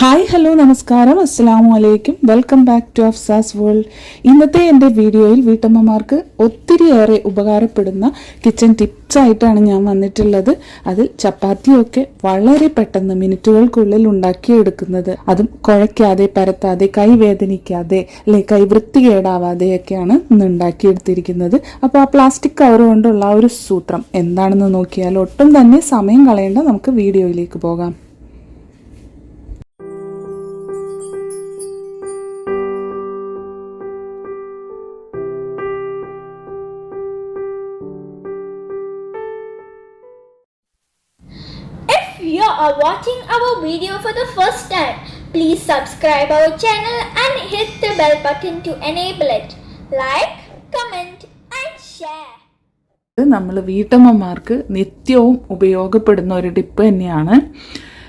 Hi hello നമസ്കാരം. അസ്സാമു അലൈക്കും. Welcome back to Afsas world ഇന്നത്തെ എന്റെ വീഡിയോയിൽ വീട്ടമ്മമാർക്ക് ഒത്തിരിയേറെ ഉപകാരപ്പെടുന്ന കിച്ചൺ ടിപ്സ് ആയിട്ടാണ് ഞാൻ വന്നിട്ടുള്ളത്. അതിൽ ചപ്പാത്തിയൊക്കെ വളരെ പെട്ടെന്ന് മിനിറ്റുകൾക്കുള്ളിൽ ഉണ്ടാക്കിയെടുക്കുന്നത്. അതും കുഴയ്ക്കാതെ പരത്താതെ കൈ വേദനിക്കാതെ അല്ലെ കൈ വൃത്തികേടാവാതെയൊക്കെയാണ് ഇന്ന് ഉണ്ടാക്കിയെടുത്തിരിക്കുന്നത്. അപ്പോൾ ആ പ്ലാസ്റ്റിക് കവർ കൊണ്ടുള്ള ആ ഒരു സൂത്രം എന്താണെന്ന് നോക്കിയാൽ ഒട്ടും തന്നെ സമയം കളയേണ്ട നമുക്ക് വീഡിയോയിലേക്ക് പോകാം. You are watching our video for the first time, please subscribe our channel and hit the bell button to enable it. Like, comment and share. നമ്മൾ വീട്ടമ്മമാർക്ക് നിത്യവും ഉപയോഗപ്പെടുന്ന ഒരു ടിപ്പ് തന്നെയാണ്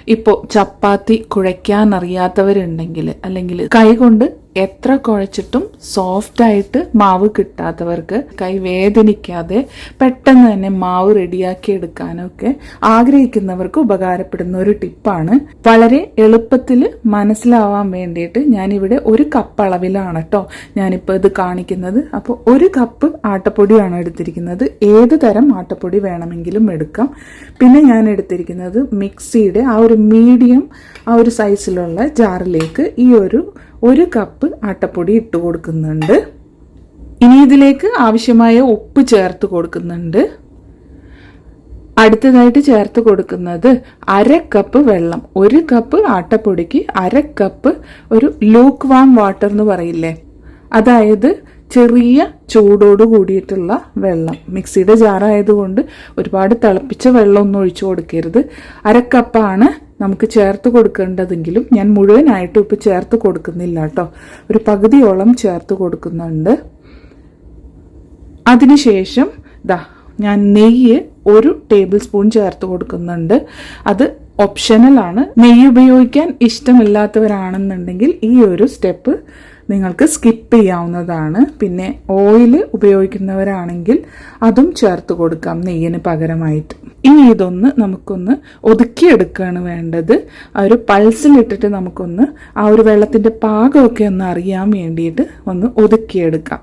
ഇപ്പോൾ ചപ്പാത്തി കുഴയ്ക്കാൻ അറിയാത്തവരുണ്ടെങ്കിൽ അല്ലെങ്കിൽ കൈകൊണ്ട് എത്ര കുഴച്ചിട്ടും സോഫ്റ്റ് ആയിട്ട് മാവ് കിട്ടാത്തവർക്ക് കൈ വേദനിക്കാതെ പെട്ടെന്ന് തന്നെ മാവ് റെഡിയാക്കി എടുക്കാനൊക്കെ ആഗ്രഹിക്കുന്നവർക്ക് ഉപകാരപ്പെടുന്ന ഒരു ടിപ്പാണ്. വളരെ എളുപ്പത്തിൽ മനസ്സിലാവാൻ വേണ്ടിയിട്ട് ഞാനിവിടെ ഒരു കപ്പ് അളവിലാണ് കേട്ടോ ഞാനിപ്പോൾ ഇത് കാണിക്കുന്നത്. അപ്പോൾ ഒരു കപ്പ് ആട്ടപ്പൊടിയാണ് എടുത്തിരിക്കുന്നത്. ഏത് തരം ആട്ടപ്പൊടി വേണമെങ്കിലും എടുക്കാം. പിന്നെ ഞാൻ എടുത്തിരിക്കുന്നത് മിക്സിയുടെ ആ ഒരു മീഡിയം ആ ഒരു സൈസിലുള്ള ജാറിലേക്ക് ഈ ഒരു ഒരു കപ്പ് ആട്ടപ്പൊടി ഇട്ട് കൊടുക്കുന്നുണ്ട്. ഇനി ഇതിലേക്ക് ആവശ്യമായ ഉപ്പ് ചേർത്ത് കൊടുക്കുന്നുണ്ട്. അടുത്തതായിട്ട് ചേർത്ത് കൊടുക്കുന്നത് അര കപ്പ് വെള്ളം. ഒരു കപ്പ് ആട്ടപ്പൊടിക്ക് അര കപ്പ് ഒരു ലൂക്ക് വാം വാട്ടർ എന്ന് പറയില്ലേ? അതായത് ചെറിയ ചൂടോട് കൂടിയിട്ടുള്ള വെള്ളം. മിക്സിയുടെ ജാറായതുകൊണ്ട് ഒരുപാട് തിളപ്പിച്ച വെള്ളമൊന്നും ഒഴിച്ചു കൊടുക്കരുത്. അരക്കപ്പാണ് നമുക്ക് ചേർത്ത് കൊടുക്കേണ്ടതെങ്കിലും ഞാൻ മുഴുവനായിട്ടും ഇപ്പം ചേർത്ത് കൊടുക്കുന്നില്ല കേട്ടോ. ഒരു പകുതിയോളം ചേർത്ത് കൊടുക്കുന്നുണ്ട്. അതിനുശേഷം ദാ ഞാൻ നെയ്യ് ഒരു ടേബിൾ സ്പൂൺ ചേർത്ത് കൊടുക്കുന്നുണ്ട്. അത് ഓപ്ഷണലാണ് നെയ്യ് ഉപയോഗിക്കാൻ ഇഷ്ടമില്ലാത്തവരാണെന്നുണ്ടെങ്കിൽ ഈ ഒരു സ്റ്റെപ്പ് നിങ്ങൾക്ക് സ്കിപ്പ് ചെയ്യാവുന്നതാണ്. പിന്നെ ഓയിൽ ഉപയോഗിക്കുന്നവരാണെങ്കിൽ അതും ചേർത്ത് കൊടുക്കാം നെയ്യിന് പകരമായിട്ട്. ഇനി ഇതൊന്ന് നമുക്കൊന്ന് ഒതുക്കിയെടുക്കുകയാണ് വേണ്ടത്. ആ ഒരു പൾസിലിട്ടിട്ട് നമുക്കൊന്ന് ആ ഒരു വെള്ളത്തിന്റെ പാകമൊക്കെ ഒന്ന് അറിയാൻ വേണ്ടിയിട്ട് ഒന്ന് ഒതുക്കിയെടുക്കാം.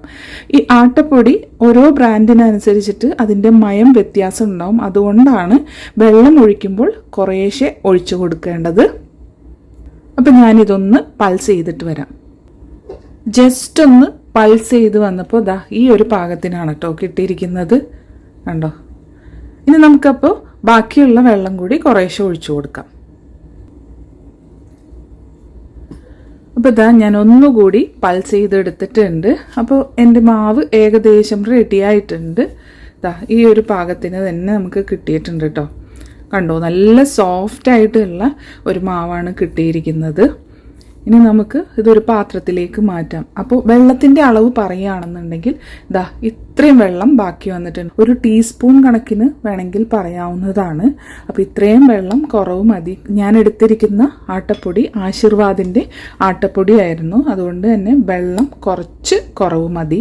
ഈ ആട്ടപ്പൊടി ഓരോ ബ്രാൻഡിനനുസരിച്ചിട്ട് അതിന്റെ മയം വ്യത്യാസം ഉണ്ടാവും. അതുകൊണ്ടാണ് വെള്ളം ഒഴിക്കുമ്പോൾ കുറേശ്ശെ ഒഴിച്ചു കൊടുക്കേണ്ടത്. അപ്പം ഞാനിതൊന്ന് പൾസ് ചെയ്തിട്ട് വരാം. ജസ്റ്റ് ഒന്ന് പൾസ് ചെയ്ത് വന്നപ്പോൾ ദാ ഈ ഒരു പാകത്തിനാണ് കേട്ടോ കിട്ടിയിരിക്കുന്നത്. കണ്ടോ? ഇനി നമുക്കപ്പോൾ ബാക്കിയുള്ള വെള്ളം കൂടി കുറേശ്ശെ ഒഴിച്ചു കൊടുക്കാം. അപ്പോൾ ഇതാ ഞാൻ ഒന്നുകൂടി പൾസ് ചെയ്തെടുത്തിട്ടുണ്ട്. അപ്പോൾ എന്റെ മാവ് ഏകദേശം റെഡി ആയിട്ടുണ്ട്. ഇതാ ഈ ഒരു പാകത്തിന് തന്നെ നമുക്ക് കിട്ടിയിട്ടുണ്ട് കേട്ടോ കണ്ടോ? നല്ല സോഫ്റ്റ് ആയിട്ടുള്ള ഒരു മാവാണ് കിട്ടിയിരിക്കുന്നത്. ഇനി നമുക്ക് ഇതൊരു പാത്രത്തിലേക്ക് മാറ്റാം. അപ്പോൾ വെള്ളത്തിന്റെ അളവ് പറയുകയാണെന്നുണ്ടെങ്കിൽ ദാ ഇത്രയും വെള്ളം ബാക്കി വന്നിട്ടുണ്ട്. ഒരു ടീസ്പൂൺ കണക്കിന് വേണമെങ്കിൽ പറയാവുന്നതാണ്. അപ്പോൾ ഇത്രയും വെള്ളം കുറവ് മതി. ഞാൻ എടുത്തിരിക്കുന്ന ആട്ടപ്പൊടി ആശീർവാദിന്റെ ആട്ടപ്പൊടിയായിരുന്നു. അതുകൊണ്ട് തന്നെ വെള്ളം കുറച്ച് കുറവ് മതി.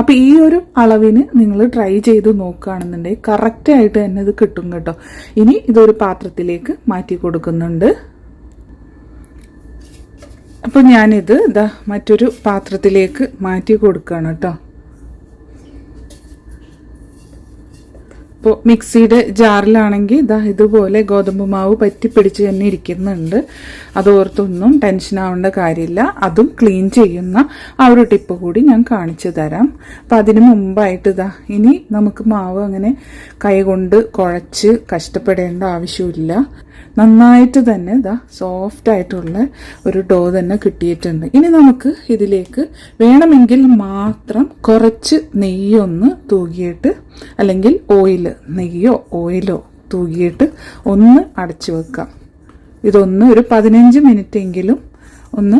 അപ്പോൾ ഈ ഒരു അളവിന് നിങ്ങൾ ട്രൈ ചെയ്ത് നോക്കുകയാണെന്നുണ്ടെങ്കിൽ കറക്റ്റായിട്ട് തന്നെ ഇത് കിട്ടും കേട്ടോ. ഇനി ഇതൊരു പാത്രത്തിലേക്ക് മാറ്റി കൊടുക്കുന്നുണ്ട്. അപ്പോൾ ഞാനിത് ഇതാ മറ്റൊരു പാത്രത്തിലേക്ക് മാറ്റി കൊടുക്കുകയാണ് കേട്ടോ. ഇപ്പോൾ മിക്സിയുടെ ജാറിലാണെങ്കിൽ ഇതാ ഇതുപോലെ ഗോതമ്പ് മാവ് പറ്റിപ്പിടിച്ച് തന്നെ ഇരിക്കുന്നുണ്ട്. അതോർത്തൊന്നും ടെൻഷൻ ആവേണ്ട കാര്യമില്ല. അതും ക്ലീൻ ചെയ്യുന്ന ആ ഒരു ടിപ്പ് കൂടി ഞാൻ കാണിച്ചു തരാം. അപ്പം അതിന് മുമ്പായിട്ട് ഇതാ ഇനി നമുക്ക് മാവ് അങ്ങനെ കൈകൊണ്ട് കുഴച്ച് കഷ്ടപ്പെടേണ്ട ആവശ്യമില്ല. നന്നായിട്ട് തന്നെ ഇതാ സോഫ്റ്റ് ആയിട്ടുള്ള ഒരു ഡോ തന്നെ കിട്ടിയിട്ടുണ്ട്. ഇനി നമുക്ക് ഇതിലേക്ക് വേണമെങ്കിൽ മാത്രം കുറച്ച് നെയ്യൊന്ന് തൂകിയിട്ട് അല്ലെങ്കിൽ ഓയിൽ നെയ്യോ ഓയിലോ തൂകിയിട്ട് ഒന്ന് അടച്ചു വെക്കാം. ഇതൊന്ന് ഒരു പതിനഞ്ച് മിനിറ്റ് എങ്കിലും ഒന്ന്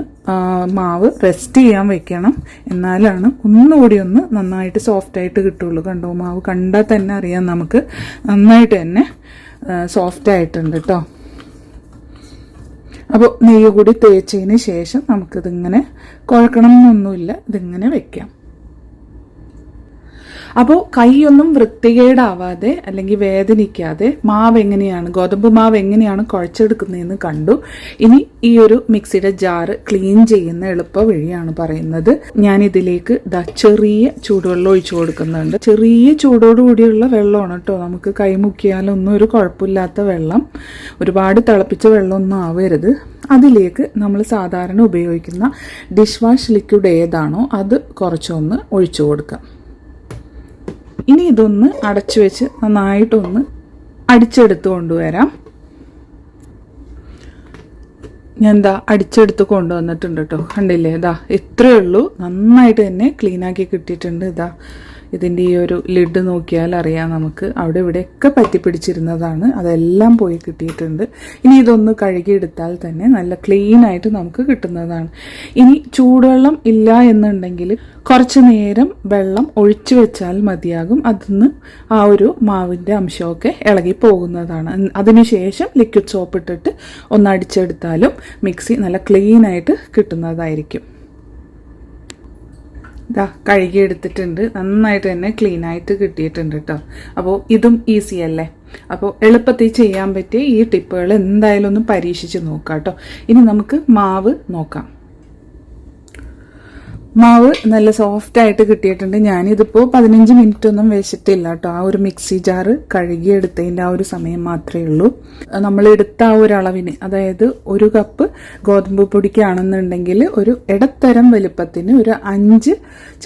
മാവ് റെസ്റ്റ് ചെയ്യാൻ വെക്കണം. എന്നാലാണ് ഒന്നുകൂടി ഒന്ന് നന്നായിട്ട് സോഫ്റ്റായിട്ട് കിട്ടുള്ളൂ. കണ്ടോ മാവ് കണ്ടാൽ തന്നെ അറിയാം നമുക്ക് നന്നായിട്ട് തന്നെ സോഫ്റ്റ് ആയിട്ടുണ്ട് കേട്ടോ അപ്പോൾ നെയ്യ് കൂടി തേച്ചതിന് ശേഷം നമുക്കിതിങ്ങനെ കുഴക്കണം എന്നൊന്നുമില്ല ഇതിങ്ങനെ വെക്കാം. അപ്പോൾ കൈയൊന്നും വൃത്തികേടാവാതെ അല്ലെങ്കിൽ വേദനിക്കാതെ മാവ് എങ്ങനെയാണ് ഗോതമ്പ് മാവ് എങ്ങനെയാണ് കുഴച്ചെടുക്കുന്നതെന്ന് കണ്ടു. ഇനി ഈ ഒരു മിക്സിയുടെ ജാറ് ക്ലീൻ ചെയ്യുന്ന എളുപ്പ വഴിയാണ് പറയുന്നത്. ഞാൻ ഇതിലേക്ക് ദാ ചെറിയ ചൂടുവെള്ളം ഒഴിച്ചു കൊടുക്കുന്നുണ്ട്. ചെറിയ ചൂടോടുകൂടിയുള്ള വെള്ളമാണ് കേട്ടോ. നമുക്ക് കൈമുക്കിയാലൊന്നും ഒരു കുഴപ്പമില്ലാത്ത വെള്ളം. ഒരുപാട് തിളപ്പിച്ച വെള്ളമൊന്നും ആവരുത്. അതിലേക്ക് നമ്മൾ സാധാരണ ഉപയോഗിക്കുന്ന ഡിഷ് വാഷ് ലിക്വിഡ് ഏതാണോ അത് കുറച്ചൊന്ന് ഒഴിച്ചു കൊടുക്കാം. ഇനി ഇതൊന്ന് അടച്ചു വെച്ച് നന്നായിട്ടൊന്ന് അടിച്ചെടുത്ത് കൊണ്ടുവരാം. ഞാൻ എന്താ അടിച്ചെടുത്ത് കൊണ്ടുവന്നിട്ടുണ്ട് കേട്ടോ കണ്ടില്ലേ? ഇതാ ഇത്രയേ ഉള്ളൂ. നന്നായിട്ട് തന്നെ ക്ലീനാക്കി കിട്ടിയിട്ടുണ്ട്. ഇതാ ഇതിന്റെ ഈ ഒരു ലിഡ് നോക്കിയാൽ അറിയാം നമുക്ക് അവിടെ ഇവിടെയൊക്കെ പറ്റിപ്പിടിച്ചിരുന്നതാണ്. അതെല്ലാം പോയി കിട്ടിയിട്ടുണ്ട്. ഇനി ഇതൊന്ന് കഴുകിയെടുത്താൽ തന്നെ നല്ല ക്ലീൻ ആയിട്ട് നമുക്ക് കിട്ടുന്നതാണ്. ഇനി ചൂടുവെള്ളം ഇല്ല എന്നുണ്ടെങ്കിൽ കുറച്ച് നേരം വെള്ളം ഒഴിച്ചു വെച്ചാൽ മതിയാകും. അതിന്ന് ആ ഒരു മാവിന്റെ അംശമൊക്കെ ഇളകി പോകുന്നതാണ്. അതിനുശേഷം ലിക്വിഡ് സോപ്പ് ഇട്ടിട്ട് ഒന്ന് അടിച്ചെടുത്താലും മിക്സി നല്ല ക്ലീൻ ആയിട്ട് കിട്ടുന്നതായിരിക്കും. ഇതാ കഴുകിയെടുത്തിട്ടുണ്ട്. നന്നായിട്ട് തന്നെ ക്ലീൻ ആയിട്ട് കിട്ടിയിട്ടുണ്ട് കേട്ടോ അപ്പോൾ ഇതും ഈസി അല്ലേ? അപ്പോൾ എളുപ്പത്തിൽ ചെയ്യാൻ പറ്റിയ ഈ ടിപ്പുകൾ എന്തായാലും ഒന്ന് പരീക്ഷിച്ച് നോക്കാം കേട്ടോ ഇനി നമുക്ക് മാവ് നോക്കാം. മാവ് നല്ല സോഫ്റ്റ് ആയിട്ട് കിട്ടിയിട്ടുണ്ട്. ഞാനിതിപ്പോൾ പതിനഞ്ച് മിനിറ്റ് ഒന്നും വെച്ചിട്ടില്ല കേട്ടോ ആ ഒരു മിക്സി ജാറ് കഴുകിയെടുത്തതിന്റെ ആ ഒരു സമയം മാത്രമേ ഉള്ളൂ. നമ്മൾ എടുത്ത ആ ഒരു അളവിന് അതായത് ഒരു കപ്പ് ഗോതമ്പ് പൊടിക്കാണെന്നുണ്ടെങ്കിൽ ഒരു ഇടത്തരം വലുപ്പത്തിന് ഒരു അഞ്ച്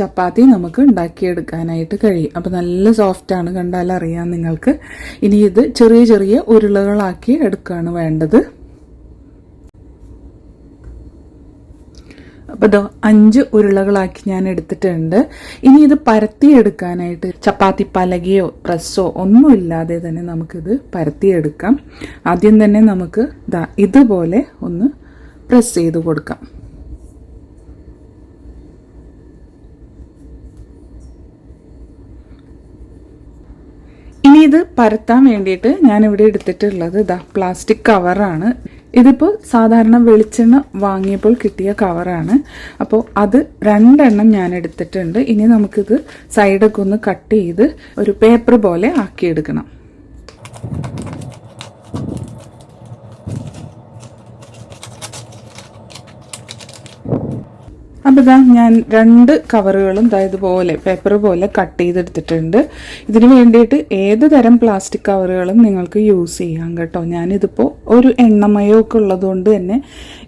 ചപ്പാത്തി നമുക്ക് ഉണ്ടാക്കിയെടുക്കാനായിട്ട് കഴിയും. അപ്പോൾ നല്ല സോഫ്റ്റാണ് കണ്ടാൽ അറിയാം നിങ്ങൾക്ക്. ഇനി ഇത് ചെറിയ ചെറിയ ഉരുളകളാക്കി എടുക്കുകയാണ് വേണ്ടത്. അപ്പോൾ ഇത് അഞ്ച് ഉരുളകളാക്കി ഞാൻ എടുത്തിട്ടുണ്ട്. ഇനി ഇത് പരത്തിയെടുക്കാനായിട്ട് ചപ്പാത്തി പലകയോ പ്രസ്സോ ഒന്നും ഇല്ലാതെ തന്നെ നമുക്കിത് പരത്തിയെടുക്കാം. ആദ്യം തന്നെ നമുക്ക് ദാ ഇതുപോലെ ഒന്ന് പ്രസ് ചെയ്ത് കൊടുക്കാം. ഇനി ഇത് പരത്താൻ വേണ്ടിയിട്ട് ഞാൻ ഇവിടെ എടുത്തിട്ടുള്ളത് ഇതാ പ്ലാസ്റ്റിക് കവറാണ്. ഇതിപ്പോൾ സാധാരണ വെളിച്ചെണ്ണ വാങ്ങിയപ്പോൾ കിട്ടിയ കവറാണ് അപ്പോൾ അത് രണ്ടെണ്ണം ഞാൻ എടുത്തിട്ടുണ്ട്. ഇനി നമുക്കിത് സൈഡൊക്കെ ഒന്ന് കട്ട് ചെയ്ത് ഒരു പേപ്പർ പോലെ ആക്കിയെടുക്കണം. അപ്പോൾ ഇതാ ഞാൻ രണ്ട് കവറുകളും ഇതാ ഇതുപോലെ പേപ്പർ പോലെ കട്ട് ചെയ്തെടുത്തിട്ടുണ്ട്. ഇതിന് വേണ്ടിയിട്ട് ഏത് തരം പ്ലാസ്റ്റിക് കവറുകളും നിങ്ങൾക്ക് യൂസ് ചെയ്യാം കേട്ടോ. ഞാനിതിപ്പോൾ ഒരു എണ്ണമയമൊക്കെ ഉള്ളതുകൊണ്ട് തന്നെ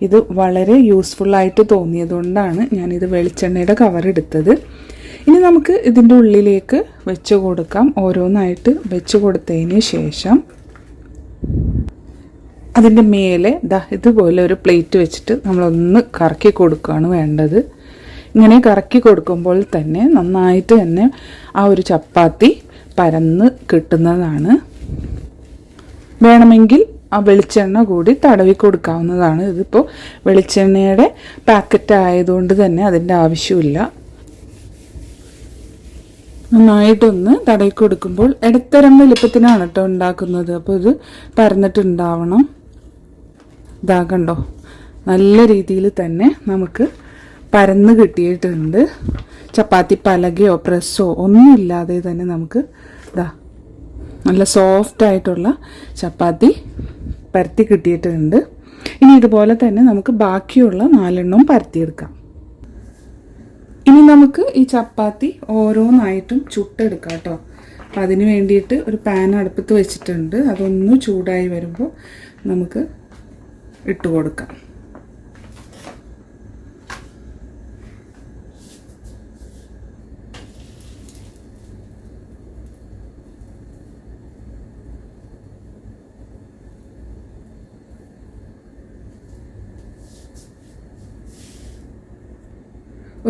ഇത് വളരെ യൂസ്ഫുള്ളായിട്ട് തോന്നിയതുകൊണ്ടാണ് ഞാനിത് വെളിച്ചെണ്ണയുടെ കവർ എടുത്തത്. ഇനി നമുക്ക് ഇതിന്റെ ഉള്ളിലേക്ക് വെച്ച് കൊടുക്കാം. ഓരോന്നായിട്ട് വെച്ച് കൊടുത്തതിന് ശേഷം അതിന്റെ മേലെ ദാ ഇതുപോലെ ഒരു പ്ലേറ്റ് വെച്ചിട്ട് നമ്മളൊന്ന് കറക്കി കൊടുക്കുകയാണ് വേണ്ടത്. ഇങ്ങനെ കറക്കി കൊടുക്കുമ്പോൾ തന്നെ നന്നായിട്ട് തന്നെ ആ ഒരു ചപ്പാത്തി പരന്ന് കിട്ടുന്നതാണ്. വേണമെങ്കിൽ ആ വെളിച്ചെണ്ണ കൂടി തടവി കൊടുക്കാവുന്നതാണ്. ഇതിപ്പോൾ വെളിച്ചെണ്ണയുടെ പാക്കറ്റ് ആയതുകൊണ്ട് തന്നെ അതിന്റെ ആവശ്യമില്ല. നന്നായിട്ടൊന്ന് തടവി കൊടുക്കുമ്പോൾ ഇടത്തരം വലുപ്പത്തിനാണ് കേട്ടോ ഉണ്ടാക്കുന്നത്. അപ്പോൾ ഇത് പരന്നിട്ടുണ്ടാവണം. ഇതാകണ്ടോ നല്ല രീതിയിൽ തന്നെ നമുക്ക് പരന്ന് കിട്ടിയിട്ടുണ്ട്. ചപ്പാത്തി പലകയോ പ്രസ്സോ ഒന്നുമില്ലാതെ തന്നെ നമുക്ക് ഇതാ നല്ല സോഫ്റ്റ് ആയിട്ടുള്ള ചപ്പാത്തി പരത്തി കിട്ടിയിട്ടുണ്ട്. ഇനി ഇതുപോലെ തന്നെ നമുക്ക് ബാക്കിയുള്ള നാലെണ്ണവും പരത്തിയെടുക്കാം. ഇനി നമുക്ക് ഈ ചപ്പാത്തി ഓരോന്നായിട്ടും ചുട്ടെടുക്കാം കേട്ടോ. അപ്പം അതിന് വേണ്ടിയിട്ട് ഒരു പാൻ അടുപ്പത്ത് വെച്ചിട്ടുണ്ട്. അതൊന്ന് ചൂടായി വരുമ്പോൾ നമുക്ക് ഇട്ട് കൊടുക്കാം.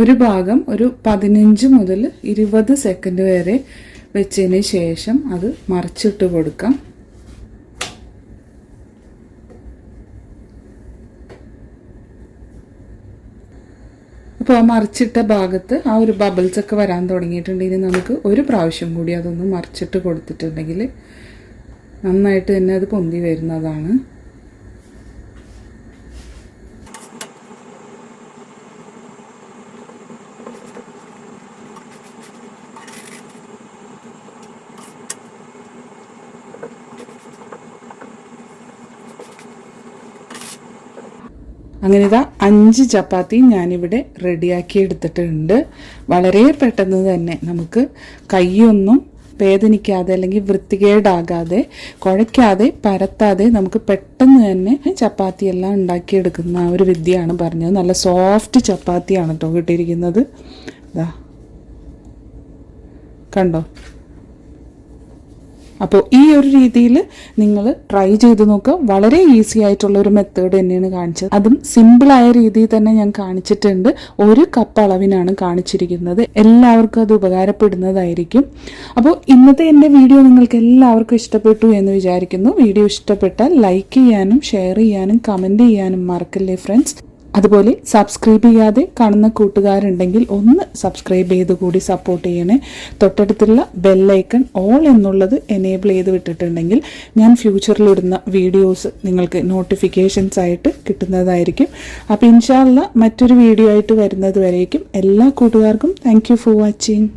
ഒരു ഭാഗം ഒരു പതിനഞ്ച് മുതൽ ഇരുപത് സെക്കൻഡ് വരെ വെച്ചതിന് ശേഷം അത് മറിച്ചിട്ട് കൊടുക്കാം. അപ്പോൾ മറിച്ചിട്ട ഭാഗത്ത് ആ ഒരു ബബിൾസ് ഒക്കെ വരാൻ തുടങ്ങിയിട്ടുണ്ടെങ്കിൽ നമുക്ക് ഒരു പ്രാവശ്യം കൂടി അതൊന്ന് മറിച്ചിട്ട് കൊടുത്തിട്ടുണ്ടെങ്കിൽ നന്നായിട്ട് തന്നെ അത് പൊന്തി വരുന്നതാണ്. അങ്ങനെ ഇതാ അഞ്ച് ചപ്പാത്തി ഞാനിവിടെ റെഡിയാക്കി എടുത്തിട്ടുണ്ട്. വളരെ പെട്ടെന്ന് തന്നെ നമുക്ക് കൈയൊന്നും വേദനിക്കാതെ അല്ലെങ്കിൽ വൃത്തികേടാകാതെ കുഴയ്ക്കാതെ പരത്താതെ നമുക്ക് പെട്ടെന്ന് തന്നെ ചപ്പാത്തിയെല്ലാം ഉണ്ടാക്കിയെടുക്കുന്ന ആ ഒരു വിദ്യയാണ് പറഞ്ഞത്. നല്ല സോഫ്റ്റ് ചപ്പാത്തിയാണ് കേട്ടോ കിട്ടിയിരിക്കുന്നത്. ഇതാ കണ്ടോ? അപ്പോൾ ഈ ഒരു രീതിയിൽ നിങ്ങൾ ട്രൈ ചെയ്ത് നോക്കുക. വളരെ ഈസി ആയിട്ടുള്ള ഒരു മെത്തേഡ് തന്നെയാണ് കാണിച്ചത്. അതും സിമ്പിളായ രീതിയിൽ തന്നെ ഞാൻ കാണിച്ചിട്ടുണ്ട്. ഒരു കപ്പ് അളവിനാണ് കാണിച്ചിരിക്കുന്നത്. എല്ലാവർക്കും അത് ഉപകാരപ്പെടുന്നതായിരിക്കും. അപ്പോൾ ഇന്നത്തെ എന്റെ വീഡിയോ നിങ്ങൾക്ക് എല്ലാവർക്കും ഇഷ്ടപ്പെട്ടു എന്ന് വിചാരിക്കുന്നു. വീഡിയോ ഇഷ്ടപ്പെട്ടാൽ ലൈക്ക് ചെയ്യാനും ഷെയർ ചെയ്യാനും കമന്റ് ചെയ്യാനും മറക്കല്ലേ ഫ്രണ്ട്സ് അതുപോലെ സബ്സ്ക്രൈബ് ചെയ്യാതെ കാണുന്ന കൂട്ടുകാരുണ്ടെങ്കിൽ ഒന്ന് സബ്സ്ക്രൈബ് ചെയ്ത് കൂടി സപ്പോർട്ട് ചെയ്യണേ. തൊട്ടടുത്തുള്ള ബെല്ലൈക്കൺ ഓൾ എന്നുള്ളത് എനേബിൾ ചെയ്ത് വിട്ടിട്ടുണ്ടെങ്കിൽ ഞാൻ ഫ്യൂച്ചറിലിടുന്ന വീഡിയോസ് നിങ്ങൾക്ക് നോട്ടിഫിക്കേഷൻസ് ആയിട്ട് കിട്ടുന്നതായിരിക്കും. അപ്പോൾ ഇൻഷാല്ല മറ്റൊരു വീഡിയോ ആയിട്ട് വരുന്നത് വരേക്കും. എല്ലാ കൂട്ടുകാർക്കും താങ്ക് ഫോർ വാച്ചിങ്